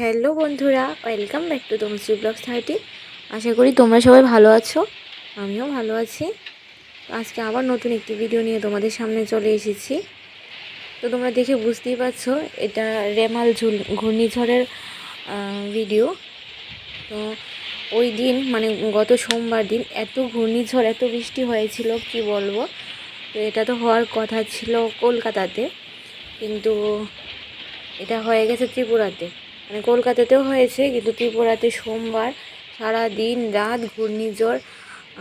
Hello বন্ধুরা welcome back to Tamashree blogs thirty আশা করি তোমরা সবাই ভালো আছো, আমিও ভালো আছি। আজকে আবার নতুন একটি ভিডিও নিয়ে তোমাদের সামনে চলে এসেছি। তো তোমরা দেখে বুঝতেই পারছ, এটা রেমাল ঝুল, ঘূর্ণিঝড়ের ভিডিও তো ওই দিন মানে গত সোমবার দিন এত ঘূর্ণিঝড়, এত বৃষ্টি হয়েছিল, কি বলব? তো এটা তো হওয়ার কথা ছিল কলকাতাতে, কিন্তু এটা হয়ে গেছে ত্রিপুরাতে। মানে কলকাতাতেও হয়েছে, কিন্তু ত্রিপুরাতে সোমবার সারা দিন রাত ঘূর্ণিঝড়,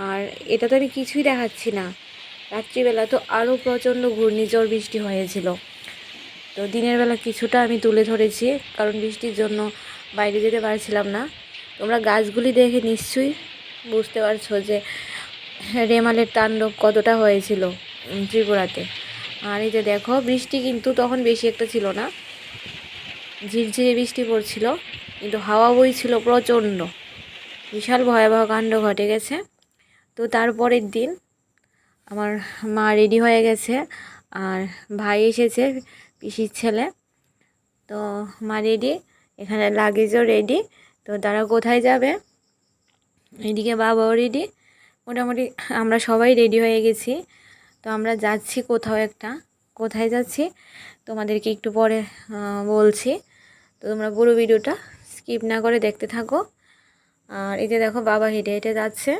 আর এটা তো আমি কিছুই দেখাচ্ছি না। রাত্রিবেলা তো আরও প্রচণ্ড ঘূর্ণিঝড়, বৃষ্টি হয়েছিল। তো দিনের বেলা কিছুটা আমি তুলে ধরেছি, কারণ বৃষ্টির জন্য বাইরে যেতে পারছিলাম না। তোমরা গাছগুলি দেখে নিশ্চয়ই বুঝতে পারছ যে রেমালের তাণ্ডব কতটা হয়েছিল ত্রিপুরাতে। আর এই যে দেখো, বৃষ্টি কিন্তু তখন বেশি একটা ছিল না। ঝিরঝিরে বৃষ্টি পড়ছিল, কিন্তু হাওয়া বইছিল প্রচণ্ড। বিশাল ভয়াবহ কাণ্ড ঘটে গেছে। তো তারপরের দিন আমার মা রেডি হয়ে গেছে, আর ভাই এসেছে পিসির ছেলে। তো মা রেডি, এখানে লাগেজও রেডি। তো তারা কোথায় যাবে? এদিকে বাবাও রেডি। মোটামুটি আমরা সবাই রেডি হয়ে গেছি। তো আমরা যাচ্ছি কোথাও একটা। কোথায় যাচ্ছি, তোমাদেরকে একটু পরে বলছি। তো তোমরা পুরো ভিডিওটা স্কিপ না করে দেখতে থাকো। আর এই যে দেখো বাবা হেঁটে হেঁটে যাচ্ছে,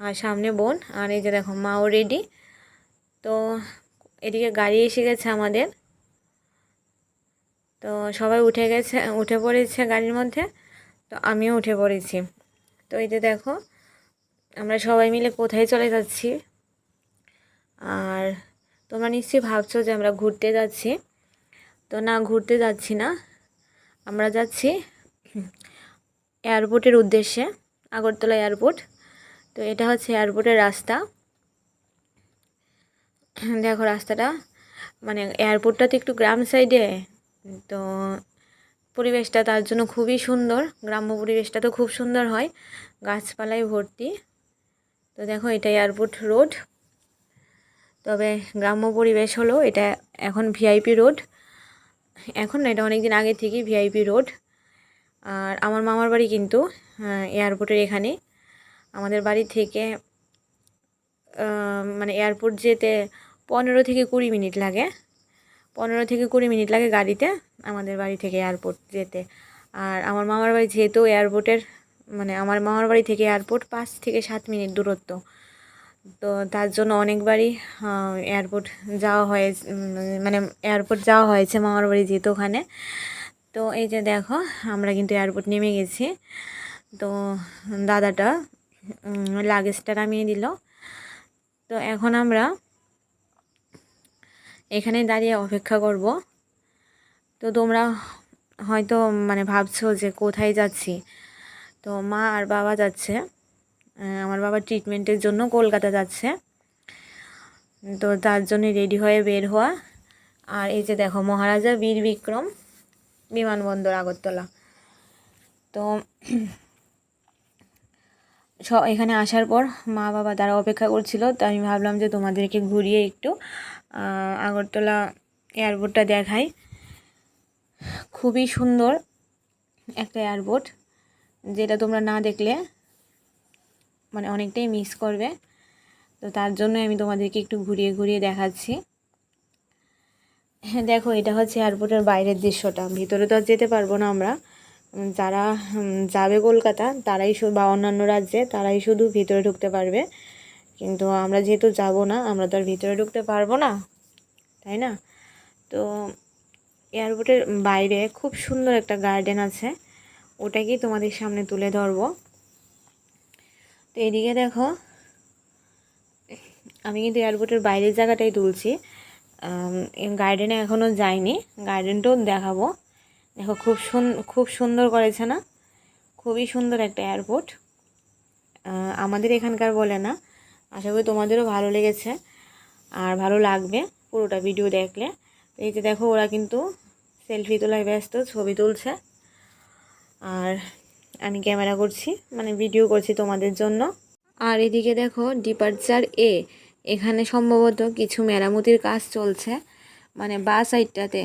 আর সামনে বোন, আর এই যে দেখো মাও রেডি তো এদিকে গাড়ি এসে গেছে আমাদের। তো সবাই উঠে গেছে, উঠে পড়েছে গাড়ির মধ্যে, তো আমিও উঠে পড়েছি। তো এই যে দেখো, আমরা সবাই মিলে কোথায় চলে যাচ্ছি? আর তোমরা নিশ্চয়ই ভাবছ যে আমরা ঘুরতে যাচ্ছি। তো না, ঘুরতে যাচ্ছি না। আমরা যাচ্ছি এয়ারপোর্টের উদ্দেশ্যে, আগরতলা এয়ারপোর্ট। তো এটা হচ্ছে এয়ারপোর্টের রাস্তা। দেখো রাস্তাটা মানে এয়ারপোর্টটা তো একটু গ্রাম সাইডে তো পরিবেশটা তার জন্য খুবই সুন্দর। গ্রাম্য পরিবেশটা তো খুব সুন্দর হয়। গাছপালায় ভর্তি। তো দেখো এটা এয়ারপোর্ট রোড। তবে গ্রাম্য পরিবেশ হলো এটা এখন ভিআইপি রোড। এখন না, এটা অনেক দিন আগে থেকেই ভিআইপি রোড। আর আমার মামার বাড়ি কিন্তু এয়ারপোর্টের এখানে। আমাদের বাড়ি থেকে মানে এয়ারপোর্ট যেতে পনেরো থেকে কুড়ি মিনিট লাগে। পনেরো থেকে কুড়ি মিনিট লাগে গাড়িতে আমাদের বাড়ি থেকে এয়ারপোর্ট যেতে। আর আমার মামার বাড়ি যেহেতু এয়ারপোর্টের মানে আমার মামার বাড়ি থেকে এয়ারপোর্ট পাঁচ থেকে সাত মিনিট দূরত্ব। তো তার জন্য অনেকবারই এয়ারপোর্ট যাওয়া হয়ে মানে এয়ারপোর্ট যাওয়া হয়েছে মামার বাড়ি যেহেতু ওখানে। তো এই যে দেখো, আমরা কিন্তু এয়ারপোর্ট নেমে গেছি। তো দাদাটা লাগেজটা নামিয়ে দিল। তো এখন আমরা এখানে দাঁড়িয়ে অপেক্ষা করব। তো তোমরা হয়তো মানে ভাবছ যে কোথায় যাচ্ছি? তো মা আর বাবা যাচ্ছে। আমার বাবা ট্রিটমেন্টের জন্য কলকাতা যাচ্ছে। তো তার জন্য রেডি হয়ে বের হওয়া। আর এই যে দেখো, মহারাজা বীর বিক্রম, বিমানবন্দর আগরতলা। তো স, এখানে আসার পর মা বাবা তারা অপেক্ষা করছিল, তো আমি ভাবলাম যে তোমাদেরকে ঘুরিয়ে একটু আগরতলা এয়ারপোর্টটা দেখাই। খুবই সুন্দর একটা এয়ারপোর্ট যেটা তোমরা না দেখলে মানে অনেকটাই মিস করবে। তো তার জন্য আমি তোমাদেরকে একটু ঘুরিয়ে ঘুরিয়ে দেখাচ্ছি। হ্যাঁ দেখো, এটা হচ্ছে এয়ারপোর্টের বাইরের দৃশ্যটা। ভিতরে তো আর যেতে পারব না আমরা। যারা যাবে কলকাতা, তারাই শুধু বা অন্যান্য রাজ্যে, তারাই শুধু ভিতরে ঢুকতে পারবে। কিন্তু আমরা যেহেতু যাব না, আমরা তো আর ভিতরে ঢুকতে পারব না। তাই না? তো এয়ারপোর্টের বাইরে খুব সুন্দর একটা গার্ডেন আছে। ওটাকেই তোমাদের সামনে তুলে ধরবো। তো এদিকে দেখো, আমি কিন্তু এয়ারপোর্টের বাইরের জায়গাটাই তুলছি। গার্ডেনে এখনও যাইনি। গার্ডেনটাও দেখাবো। দেখো, খুব খুব সুন্দর করেছে না? খুবই সুন্দর একটা এয়ারপোর্ট আমাদের এখানকার বলে না। আশা করি তোমাদেরও ভালো লেগেছে আর ভালো লাগবে পুরোটা ভিডিও দেখলে। এই যে দেখো, ওরা কিন্তু সেলফি তোলায় ব্যস্ত, ছবি তুলছে। আর আমি ক্যামেরা করছি মানে ভিডিও করছি তোমাদের জন্য। আর এদিকে দেখো ডিপার্চার এ এখানে সম্ভবত কিছু মেরামতির কাজ চলছে। মানে বা সাইডটাতে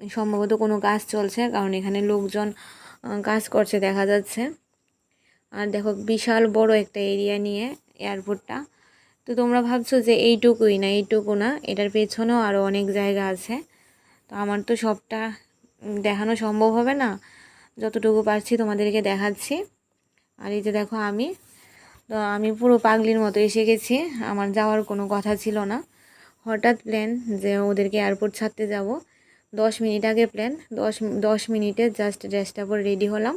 সম্ভবত কোনো কাজ চলছে, কারণ এখানে লোকজন কাজ করছে দেখা যাচ্ছে। আর দেখো, বিশাল বড় একটা এরিয়া নিয়ে এয়ারপোর্টটা তো তোমরা ভাবছ যে এইটুকুই না, এইটুকু না, এটার পেছনেও আরও অনেক জায়গা আছে। তো আমার তো সবটা দেখানো সম্ভব হবে না। যতটুকু পারছি তোমাদেরকে দেখাচ্ছি। আর এই যে দেখো আমি, তো আমি পুরো পাগলির মতো এসে গেছি। আমার যাওয়ার কোনো কথা ছিল না। হঠাৎ প্ল্যান যে ওদেরকে এয়ারপোর্ট ছাড়তে যাব। দশ মিনিট আগে প্ল্যান, দশ দশ মিনিটে জাস্ট ড্রেসটা পরে রেডি হলাম।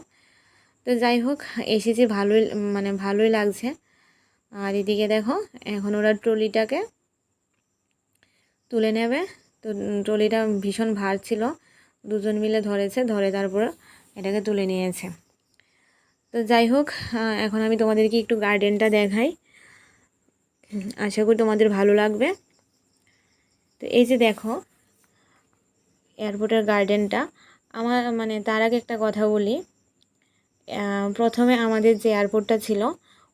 তো যাই হোক, এসেছি ভালোই মানে ভালোই লাগছে। আর এদিকে দেখো, এখন ওরা ট্রলিটাকে তুলে নেবে। তো ট্রলিটা ভীষণ ভার ছিল। দুজন মিলে ধরেছে, ধরে তারপর এটাকে তুলে নিয়েছে। তো যাই হোক এখন আমি তোমাদেরকে একটু গার্ডেনটা দেখাই। আশা করি তোমাদের ভালো লাগবে। তো এই যে দেখো এয়ারপোর্টের গার্ডেনটা আমার মানে তার আগে একটা কথা বলি। প্রথমে আমাদের যে এয়ারপোর্টটা ছিল,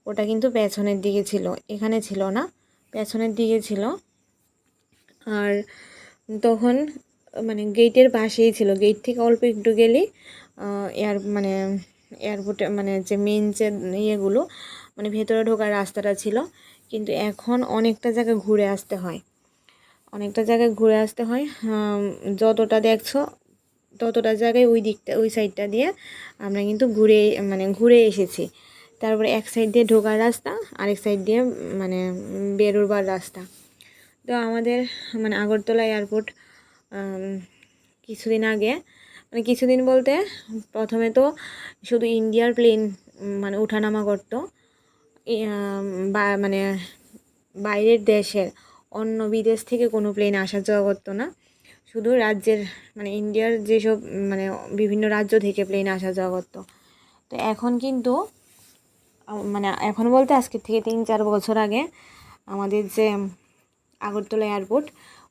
ওটা কিন্তু পেছনের দিকে ছিল, এখানে ছিল না, পেছনের দিকে ছিল। আর তখন মানে গেটের পাশেই ছিল গেট থেকে অল্প একটু গেলেই এয়ার মানে এয়ারপোর্টে মানে যে মেন যে ইয়েগুলো মানে ভেতরে ঢোকার রাস্তাটা ছিল, কিন্তু এখন অনেকটা জায়গা ঘুরে আসতে হয়। অনেকটা জায়গায় ঘুরে আসতে হয় যতটা দেখছ, ততটা জায়গায় ওই দিকটা, ওই সাইডটা দিয়ে আমরা কিন্তু ঘুরে মানে ঘুরে এসেছি। তারপরে এক সাইড দিয়ে ঢোকার রাস্তা, আরেক সাইড দিয়ে মানে বেরোবার রাস্তা। তো আমাদের মানে আগরতলা এয়ারপোর্ট কিছুদিন আগে মানে কিছুদিন বলতে প্রথমে তো শুধু ইন্ডিয়ার প্লেন মানে ওঠানামা করতো। মানে বাইরের দেশের, অন্য বিদেশ থেকে কোনো প্লেন আসা যাওয়া করতো না। শুধু রাজ্যের মানে ইন্ডিয়ার যেসব মানে বিভিন্ন রাজ্য থেকে প্লেন আসা যাওয়া করতো। তো এখন কিন্তু মানে এখন বলতে আজকে থেকে তিন চার বছর আগে আমাদের যে আগরতলা এয়ারপোর্ট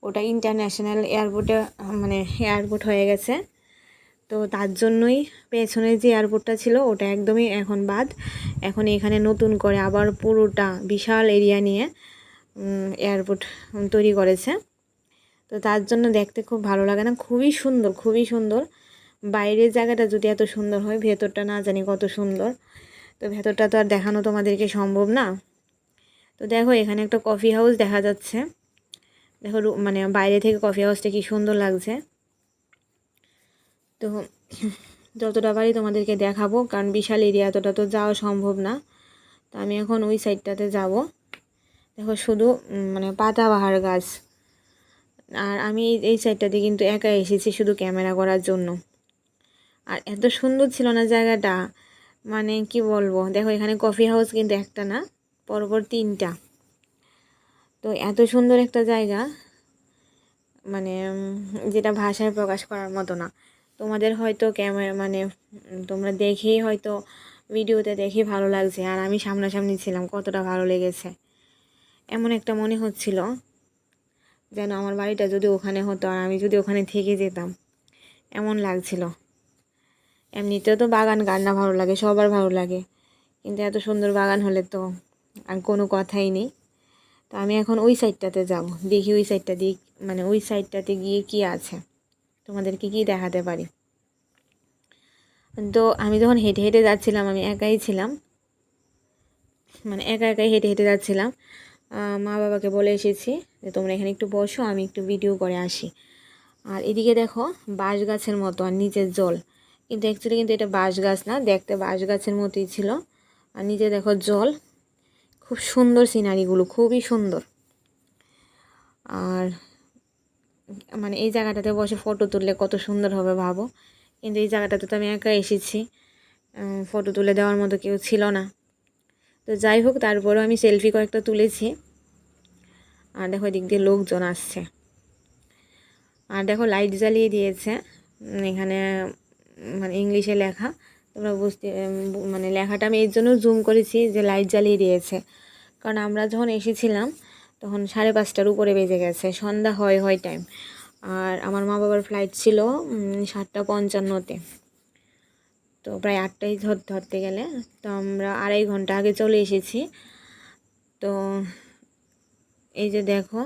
ওটা ইন্টারন্যাশনাল এয়ারপোর্টে মানে এয়ারপোর্ট হয়ে গেছে। তো তার জন্যই পেছনে যে এয়ারপোর্টটা ছিল, ওটা একদমই এখন বাদ। এখন এখানে নতুন করে আবার পুরোটা বিশাল এরিয়া নিয়ে এয়ারপোর্ট তৈরি করেছে। তো তার জন্য দেখতে খুব ভালো লাগে না। খুবই সুন্দর খুবই সুন্দর। বাইরের জায়গাটা যদি এত সুন্দর হয়, ভেতরটা না জানি কত সুন্দর। তো ভেতরটা তো আর দেখানো তোমাদেরকে সম্ভব না। তো দেখো, এখানে একটা কফি হাউস দেখা যাচ্ছে। দেখো মানে বাইরে থেকে কফি হাউসটা কি সুন্দর লাগছে। তো যতটা পারি তোমাদেরকে দেখাবো, কারণ বিশাল এরিয়া এতটা তো যাওয়া সম্ভব না। তো আমি এখন ওই সাইডটাতে যাব। দেখো শুধু মানে পাতাবাহার গাছ। আর আমি এই সাইডটাতে কিন্তু একা এসেছি শুধু ক্যামেরা করার জন্য। আর এত সুন্দর ছিল না জায়গাটা। মানে কি বলব, দেখো এখানে কফি হাউস কিন্তু একটা না, পরপর তিনটা। তো এত সুন্দর একটা জায়গা। মানে যেটা ভাষায় প্রকাশ করার মতো না। তোমাদের হয়তো ক্যামেরা মানে তোমরা দেখেই হয়তো ভিডিওতে দেখে ভালো লাগছে। আর আমি সামনাসামনি ছিলাম, কতটা ভালো লেগেছে। এমন একটা মনে হচ্ছিল যেন আমার বাড়িটা যদি ওখানে হতো আর আমি যদি ওখানে থেকে যেতাম। এমন লাগছিল। এমনিতেও তো বাগান, কার না ভালো লাগে, সবার ভালো লাগে। কিন্তু এত সুন্দর বাগান হলে তো আর কোনো কথাই নেই। তো আমি এখন ওই সাইডটাতে যাব। দেখি ওই সাইডটা দিয়ে মানে ওই সাইডটাতে গিয়ে কি আছে। তোমাদেরকে কি দেখাতে পারি। তো আমি যখন হেঁটে হেঁটে যাচ্ছিলাম, আমি একাই ছিলাম। মানে একা একাই হেঁটে হেঁটে যাচ্ছিলাম। মা বাবাকে বলে এসেছি যে, তোমরা এখানে একটু বসো, আমি একটু ভিডিও করে আসি। আর এদিকে দেখো, বাঁশ গাছের মতো আর নিচের জল। কিন্তু অ্যাকচুয়ালি কিন্তু এটা বাঁশ গাছ না, দেখতে বাঁশ গাছের মতোই ছিল। আর নিচে দেখো জল। খুব সুন্দর সিনারিগুলো খুবই সুন্দর। আর মানে এই জায়গাটাতে বসে ফটো তুললে কত সুন্দর হবে ভাবো। কিন্তু এই জায়গাটাতে তো আমি একা এসেছি ফটো তুলে দেওয়ার মতো কেউ ছিল না। তো যাই হোক, তারপরেও আমি সেলফি কয়েকটা তুলেছি। আর দেখো এদিক দিয়ে লোকজন আসছে। আর দেখো লাইট জ্বালিয়ে দিয়েছে এখানে মানে ইংলিশে লেখা। তোমরা বুঝতে মানে লেখাটা আমি এর জন্য জুম করেছি যে লাইট জ্বালিয়ে দিয়েছে। কারণ আমরা যখন এসেছিলাম তখন সাড়ে পাঁচটার উপরে বেজে গেছে, সন্ধ্যা হয় হয় টাইম আর আমার মা বাবার ফ্লাইট ছিল সাতটা পঞ্চান্নতে। তো প্রায় আটটাই ধর, ধরতে গেলে, তো আমরা আড়াই ঘণ্টা আগে চলে এসেছি। তো এই যে দেখো,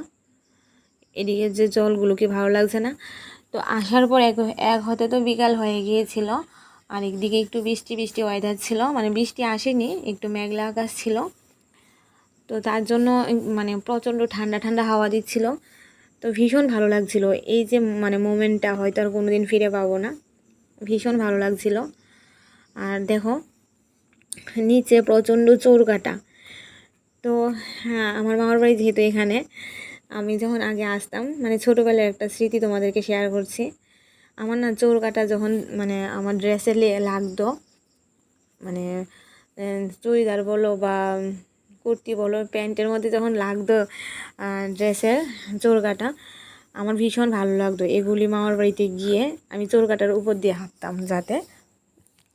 এদিকে যে জলগুলো কি ভালো লাগছে না? তো আসার পর এক এক হতে তো বিকাল হয়ে গিয়েছিল, আর একদিকে একটু বৃষ্টি বৃষ্টি ওয়েদার ছিল মানে বৃষ্টি আসেনি, একটু মেঘলা আকাশ ছিল। তো তার জন্য মানে প্রচণ্ড ঠান্ডা ঠান্ডা হাওয়া দিচ্ছিল। তো ভীষণ ভালো লাগছিল। এই যে মানে মোমেন্টটা, হয়তো আর কোনো দিন ফিরে পাবো না। ভীষণ ভালো লাগছিল। আর দেখো, নিচে প্রচণ্ড চোর কাটা। তো হ্যাঁ আমার মামার বাড়ি যেহেতু এখানে, আমি যখন আগে আসতাম মানে ছোটোবেলার একটা স্মৃতি তোমাদেরকে শেয়ার করছি। আমার না চোর কাটা যখন মানে আমার ড্রেসে লাগতো মানে চুড়িদার বলো বা কুর্তি বলো, প্যান্টের মধ্যে যখন লাগতো ড্রেসের চোর কাটা আমার ভীষণ ভালো লাগতো। এগুলি মামার বাড়িতে গিয়ে আমি চোর কাটার উপর দিয়ে হাঁটতাম যাতে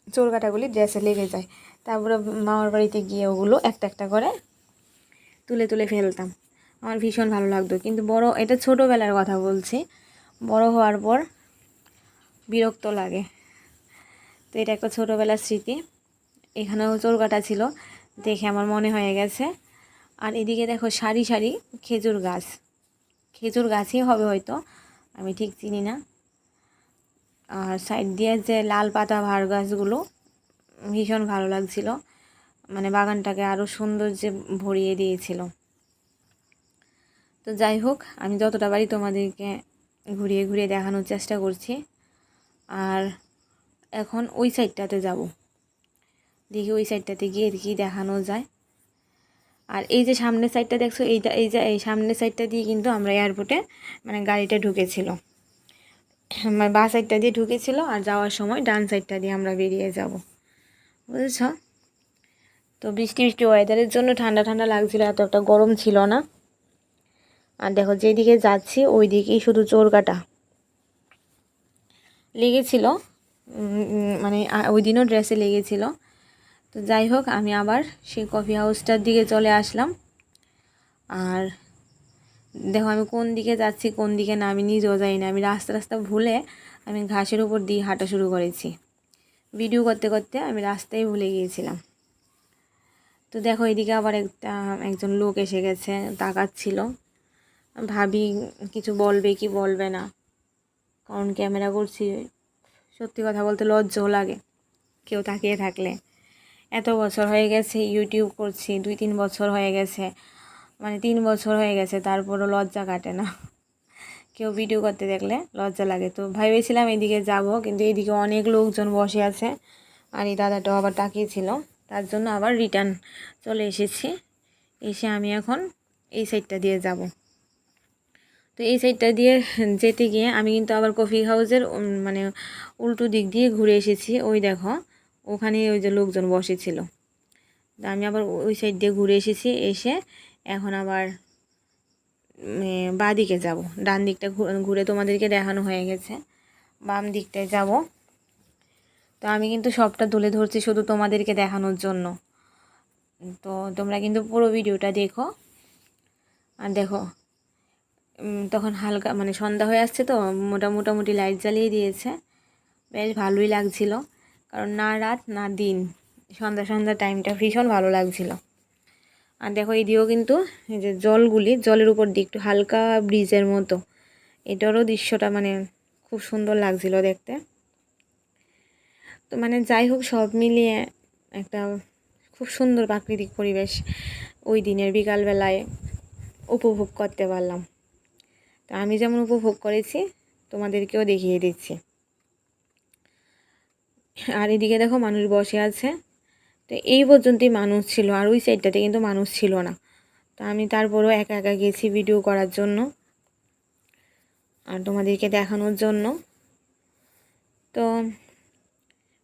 চোর কাটাগুলি ড্রেসে লেগে যায়। তারপরে মামার বাড়িতে গিয়ে ওগুলো একটা একটা করে তুলে তুলে ফেলতাম। আমার ভীষণ ভালো লাগতো। কিন্তু বড়, এটা ছোটোবেলার কথা বলছি। বড় হওয়ার পর বিরক্ত লাগে। তো এটা একটা ছোটোবেলার স্মৃতি। এখানেও চোরকাটা ছিল। দেখে আমার মনে হয়ে গেছে। আর এদিকে দেখো সারি সারি খেজুর গাছ। খেজুর গাছই হবে হয়তো, আমি ঠিক চিনি না। আর সাইড দিয়ে যে লাল পাতা ভার গাছগুলো, ভীষণ ভালো লাগছিল। মানে বাগানটাকে আরও সৌন্দর্যে ভরিয়ে দিয়েছিল। তো যাই হোক, আমি যতটা পারি তোমাদেরকে ঘুরিয়ে ঘুরিয়ে দেখানোর চেষ্টা করছি। আর এখন ওই সাইডটাতে যাব। দেখি ওই সাইডটাতে গিয়ে দেখি দেখানো যায়। আর এই যে সামনের সাইডটা দেখছ, এইটা, এই যে, এই সামনের সাইডটা দিয়ে কিন্তু আমরা এয়ারপোর্টে মানে গাড়িটা ঢুকেছিল। মানে বা সাইডটা দিয়ে ঢুকেছিল আর যাওয়ার সময় ডান সাইডটা দিয়ে আমরা বেরিয়ে যাব। বুঝেছ? তো বৃষ্টি বৃষ্টি ওয়েদারের জন্য ঠান্ডা ঠান্ডা লাগছিল, এত একটা গরম ছিল না। আর দেখো, যেদিকে যাচ্ছি ওই দিকেই শুধু চোর কাটা। লেগেছিল মানে ওই দিনও ড্রেসে লেগেছিল। তো যাই হোক, আমি আবার সেই কফি হাউসটার দিকে চলে আসলাম। আর দেখো আমি কোন দিকে যাচ্ছি, কোন দিকে না, আমি নিজেও যাই না। আমি রাস্তা রাস্তা ভুলে আমি ঘাসের উপর দিয়ে হাঁটা শুরু করেছি। ভিডিও করতে করতে আমি রাস্তায় ভুলে গিয়েছিলাম। তো দেখো এদিকে আবার একটা, একজন লোক এসে গেছে, তাকাচ্ছিল। ভাবি কিছু বলবে কি বলবে না, কারণ ক্যামেরা করছি। সত্যি কথা বলতে লজ্জাও লাগে, কেউ তাকিয়ে থাকলে। এত বছর হয়ে গেছে ইউটিউব করছি, দুই তিন বছর হয়ে গেছে মানে তিন বছর হয়ে গেছে, তারপরও লজ্জা কাটে না। কেউ ভিডিও করতে দেখলে লজ্জা লাগে। তো ভেবেছিলাম এদিকে যাব, কিন্তু এদিকে অনেক লোকজন বসে আছে, আর এই দাদাটাও আবার তাকিয়েছিল। তার জন্য আবার রিটার্ন চলে এসেছি। এসে আমি এখন এই সাইডটা দিয়ে যাব। তো এই সাইডটা দিয়ে যেতে গিয়ে আমি কিন্তু আবার কফি হাউসের মানে উল্টো দিক দিয়ে ঘুরে এসেছি। ওই দেখো ওখানে ওই যে লোকজন বসেছিল। তা আমি আবার ওই সাইড দিয়ে ঘুরে এসেছি, এসে এখন আবার বাঁ দিকে যাব। ডান দিকটা ঘুরে তোমাদেরকে দেখানো হয়ে গেছে। বাম দিকটায় যাব। তো আমি কিন্তু সবটা তুলে ধরছি শুধু তোমাদেরকে দেখানোর জন্য। তো তোমরা কিন্তু পুরো ভিডিওটা দেখো। আর দেখো তখন হালকা মানে সন্ধ্যা হয়ে আসছে তো মোটা মোটামুটি লাইট জ্বালিয়ে দিয়েছে। বেশ ভালোই লাগছিল। কারণ না রাত, না দিন। সন্ধ্যা সন্ধ্যা টাইমটা ভীষণ ভালো লাগছিল। আর দেখো এই দিয়েও কিন্তু এই যে জলগুলি, জলের উপর দিয়ে একটু হালকা ব্রিজের মতো। এটারও দৃশ্যটা মানে খুব সুন্দর লাগছিল দেখতে। তো মানে যাই হোক, সব মিলিয়ে একটা খুব সুন্দর প্রাকৃতিক পরিবেশ ওই দিনের বিকালবেলায় উপভোগ করতে পারলাম। তা আমি যেমন উপভোগ করেছি, তোমাদেরকেও দেখিয়ে দিচ্ছি। আর এদিকে দেখো মানুষ বসে আছে। তো এই পর্যন্তই মানুষ ছিল, আর ওই সাইডটাতে কিন্তু মানুষ ছিল না। তো আমি তারপরেও একা একা গেছি ভিডিও করার জন্য আর তোমাদেরকে দেখানোর জন্য। তো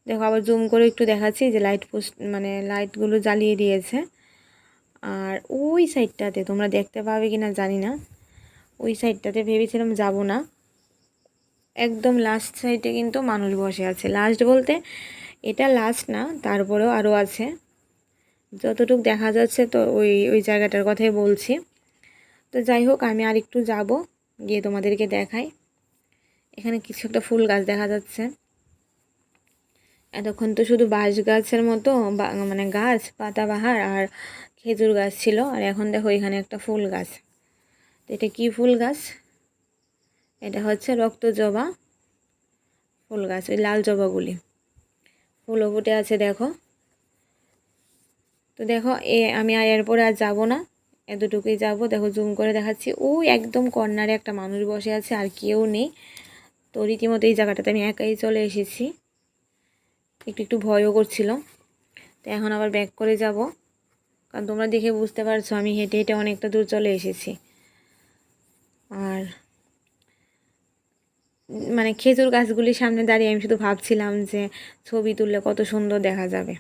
দেখো আবার জুম করে একটু দেখাচ্ছি যে লাইট পোস্ট মানে লাইটগুলো জ্বালিয়ে দিয়েছে। আর ওই সাইডটাতে তোমরা দেখতে পাবে কি না জানি না। ওই সাইডটাতে ভেবেছিলাম যাব না। একদম লাস্ট সাইডে কিন্তু মানুষ বসে আছে। লাস্ট বলতে এটা লাস্ট না, তারপরেও আরও আছে। যতটুকু দেখা যাচ্ছে তো ওই ওই জায়গাটার কথাই বলছি। তো যাই হোক, আমি আর একটু যাব, গিয়ে তোমাদেরকে দেখাই। এখানে কিছু একটা ফুল গাছ দেখা যাচ্ছে। এতক্ষণ তো শুধু বাঁশ গাছের মতো মানে গাছ, পাতাবাহার আর খেজুর গাছ ছিল। আর এখন দেখো এখানে একটা ফুল গাছ। এটা কী ফুল গাছ? এটা হচ্ছে রক্ত জবা ফুল গাছ, ওই লাল জবাগুলি। ফুলও ফুটে আছে, দেখো। তো দেখো, এ আমি আর এরপরে আর যাব না। এতটুকুই যাব। দেখো জুম করে দেখাচ্ছি। ওই একদম কর্নারে একটা মানুষ বসে আছে, আর কেউ নেই। তো রীতিমতো এই জায়গাটাতে আমি একাই চলে এসেছি। একটু একটু ভয়ও করছিল। তো এখন আবার ব্যাক করে যাব। কারণ তোমরা দেখে বুঝতে পারছ, আমি হেঁটে হেঁটে অনেকটা দূর চলে এসেছি। আর মানে খেজুর গাছগুলির সামনে দাঁড়িয়ে আমি শুধু ভাবছিলাম যে ছবি তুললে কত সুন্দর দেখা যাবে।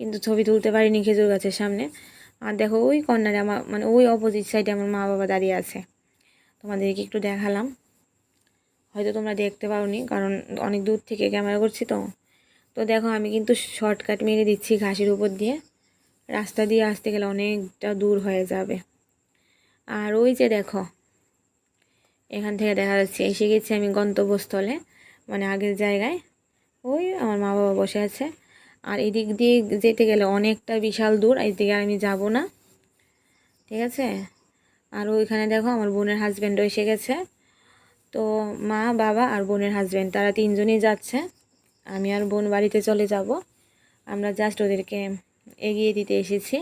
কিন্তু ছবি তুলতে পারিনি খেজুর গাছের সামনে। আর দেখো ওই কর্নারে আমার মানে ওই অপোজিট সাইডে আমার মা বাবা দাঁড়িয়ে আছে। তোমাদেরকে একটু দেখালাম। হয়তো তোমরা দেখতে পারোনি কারণ অনেক দূর থেকে ক্যামেরা করছি তো। তো দেখো আমি কিন্তু শর্টকাট মেরে দিচ্ছি ঘাসের উপর দিয়ে। রাস্তা দিয়ে আসতে গেলে অনেকটা দূর হয়ে যাবে। আর ওই যে দেখো এখান থেকে দেখা যাচ্ছে, এসে গেছি আমি গন্তব্যস্থলে মানে আগের জায়গায়। ওই আমার মা বাবা বসে আছে। আর এদিক দিয়ে যেতে গেলে অনেকটা বিশাল দূর এদিকে আমি যাব না। ঠিক আছে? আর ওইখানে দেখো আমার বোনের হাজব্যান্ডও এসে গেছে। তো মা, বাবা আর বোনের হাজব্যান্ড তারা তিনজনই যাচ্ছে। আমি আর বোন বাড়িতে চলে যাব। আমরা জাস্ট ওদেরকে এগিয়ে দিতে এসেছি।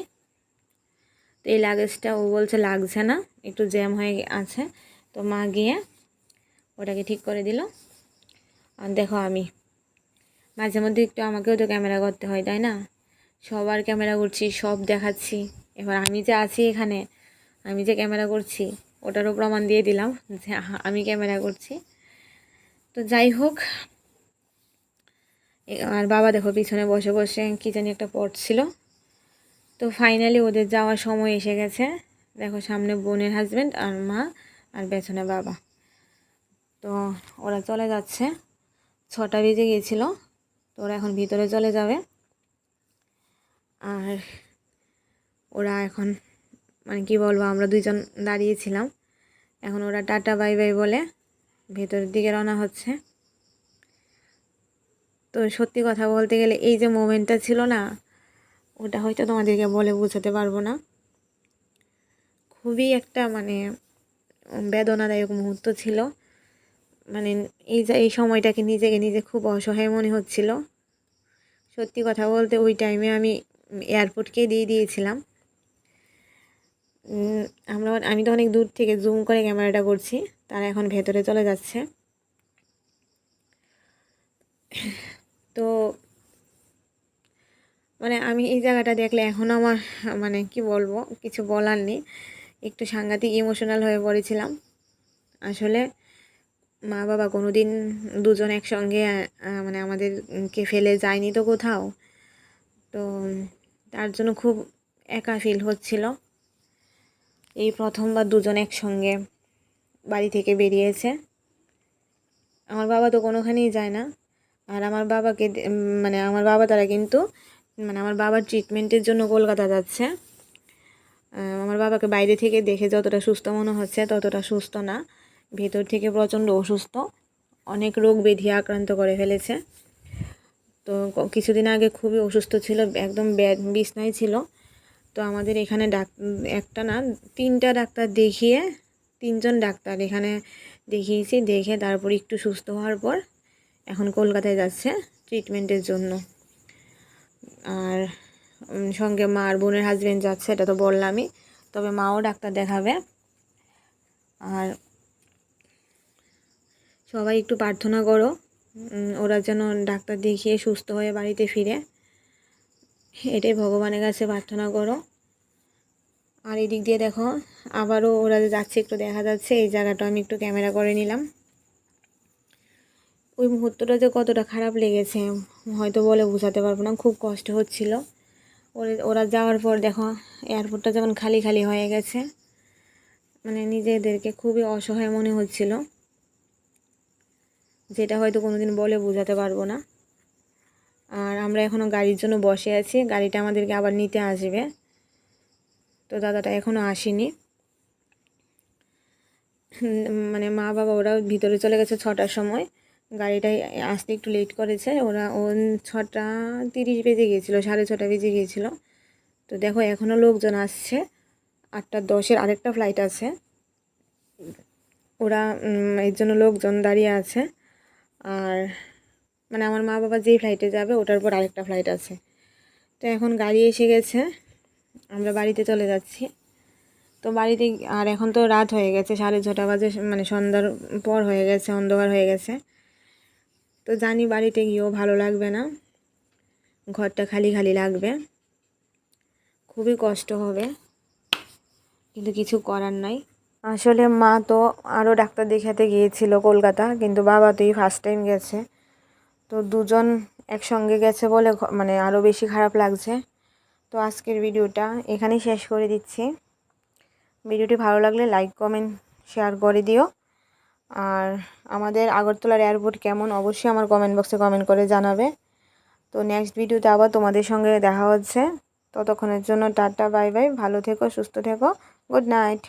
তো এই লাগেজটা ও বলছে লাগছে না, একটু জ্যাম হয়ে আছে। তো মা গিয়ে ওটাকে ঠিক করে দিল। আর দেখো আমি, মাঝে মধ্যে একটু আমাকেও তো ক্যামেরা করতে হয়, তাই না? সবার ক্যামেরা করছি, সব দেখাচ্ছি। এবার আমি যে আছি এখানে, আমি যে ক্যামেরা করছি, ওটারও প্রমাণ দিয়ে দিলাম যে আমি ক্যামেরা করছি। তো যাই হোক আর বাবা দেখো পিছনে বসে বসে কী জানি একটা পড়ছিল তো ফাইনালি ওদের যাওয়ার সময় এসে গেছে। দেখো সামনে বোনের হাজব্যান্ড আর মা। আর পেছনে বাবা। তো ওরা চলে যাচ্ছে। ছটা বেজে গিয়েছিল। তো ওরা এখন ভিতরে চলে যাবে। আর ওরা এখন মানে কি বলব, আমরা দুইজন দাঁড়িয়েছিলাম। এখন ওরা টাটা, বাই বাই বলে ভেতরের দিকে রওনা হচ্ছে। তো সত্যি কথা বলতে গেলে এই যে মোমেন্টটা ছিল না, ওটা হয়তো তোমাদেরকে বলে বোঝাতে পারব না। খুবই একটা মানে বেদনাদায়ক মুহূর্ত ছিল। মানে এই যে, এই সময়টাকে নিজেকে নিজে খুব অসহায় মনে হচ্ছিল। সত্যি কথা বলতে ওই টাইমে আমি এয়ারপোর্টকে দিয়ে দিয়েছিলাম। আমরা, আমি তো অনেক দূর থেকে জুম করে ক্যামেরাটা করছি, তারা এখন ভেতরে চলে যাচ্ছে। তো মানে আমি এই জায়গাটা দেখলে এখন আমার মানে কি বলব, কিছু বলার নেই। একটু সাংঘাতিক ইমোশনাল হয়ে পড়েছিলাম। আসলে মা বাবা কোনো দিন দুজন একসঙ্গে মানে আমাদেরকে ফেলে যায়নি তো কোথাও। তো তার জন্য খুব একা ফিল হচ্ছিল। এই প্রথমবার দুজন একসঙ্গে বাড়ি থেকে বেরিয়েছে। আমার বাবা তো কোনোখানেই যায় না। আর আমার বাবাকে মানে আমার বাবা তারা কিন্তু মানে আমার বাবার ট্রিটমেন্টের জন্য কলকাতা যাচ্ছে। আমার বাবাকে বাইরে থেকে দেখে যতটা সুস্থ মনে হচ্ছে ততটা সুস্থ না। ভেতর থেকে প্রচণ্ড অসুস্থ। অনেক রোগ ব্যাধি আক্রান্ত করে ফেলেছে। তো কিছুদিন আগে খুবই অসুস্থ ছিল, একদম বিছনায় ছিল। তো আমাদের এখানে ডাক, একটা না, তিনটা ডাক্তার দেখিয়ে, তিনজন ডাক্তার এখানে দেখিয়েছি, দেখে তারপর একটু সুস্থ হওয়ার পর এখন কলকাতায় যাচ্ছে ট্রিটমেন্টের জন্য। আর সঙ্গে মা আর বোনের হাজব্যান্ড যাচ্ছে, এটা তো বললামই। তবে মাও ডাক্তার দেখাবে। আর সবাই একটু প্রার্থনা করো ওরা যেন ডাক্তার দেখিয়ে সুস্থ হয়ে বাড়িতে ফিরে। এটাই ভগবানের কাছে প্রার্থনা করো। আর এদিক দিয়ে দেখো, আবারও ওরা যাচ্ছে, একটু দেখা যাচ্ছে, এই জায়গাটা আমি একটু ক্যামেরা করে নিলাম। ওই মুহূর্তটা যে কতটা খারাপ লেগেছে, হয়তো বলে বোঝাতে পারব না, খুব কষ্ট হচ্ছিল। ওরা যাওয়ার পর দেখো এয়ারপোর্টটা যেমন খালি খালি হয়ে গেছে মানে নিজেদেরকে খুবই অসহায় মনে হচ্ছিল। যেটা হয়তো কোনো দিন বলে বোঝাতে পারব না। আর আমরা এখনও গাড়ির জন্য বসে আছি, গাড়িটা আমাদেরকে আবার নিতে আসবে। তো দাদাটা এখনও আসেনি। মানে মা বাবা ওরা ভিতরে চলে গেছে ছটার সময়। গাড়িটাই আসতে একটু লেট করেছে। ওরা ও ছটা তিরিশ বেজে গিয়েছিল, সাড়ে ছটা বেজে গিয়েছিল। তো দেখো এখনও লোকজন আসছে। আটটা দশের আরেকটা ফ্লাইট আছে। ওরা এর জন্য লোকজন দাঁড়িয়ে আছে। আর মানে আমার মা বাবা যেই ফ্লাইটে যাবে, ওটার পর আরেকটা ফ্লাইট আছে। তো এখন গাড়ি এসে গেছে। আমরা বাড়িতে চলে যাচ্ছি। তো বাড়িতে, আর এখন তো রাত হয়ে গেছে, সাড়ে ছটা বাজে মানে সন্ধ্যার পর হয়ে গেছে, অন্ধকার হয়ে গেছে। তো জানি বাড়িতে গিয়েও ভালো লাগবে না। ঘরটা খালি খালি লাগবে। খুবই কষ্ট হবে। কিন্তু কিছু করার নাই। আসলে মা তো আরও ডাক্তার দেখাতে গিয়েছিল কলকাতা, কিন্তু বাবা তো এই ফার্স্ট টাইম গেছে। তো দুজন একসঙ্গে গেছে বলে মানে আরও বেশি খারাপ লাগছে। তো আজকের ভিডিওটা এখানেই শেষ করে দিচ্ছি। ভিডিওটি ভালো লাগলে লাইক কমেন্ট শেয়ার করে দিও। আর আমাদের আগরতলার এয়ারপোর্ট কেমন, অবশ্যই আমার কমেন্ট বক্সে কমেন্ট করে জানাবে। তো নেক্সট ভিডিওতে আবার তোমাদের সঙ্গে দেখা হচ্ছে। ততক্ষণের জন্য টাটা বাই বাই ভালো থেকো, সুস্থ থেকো গুড নাইট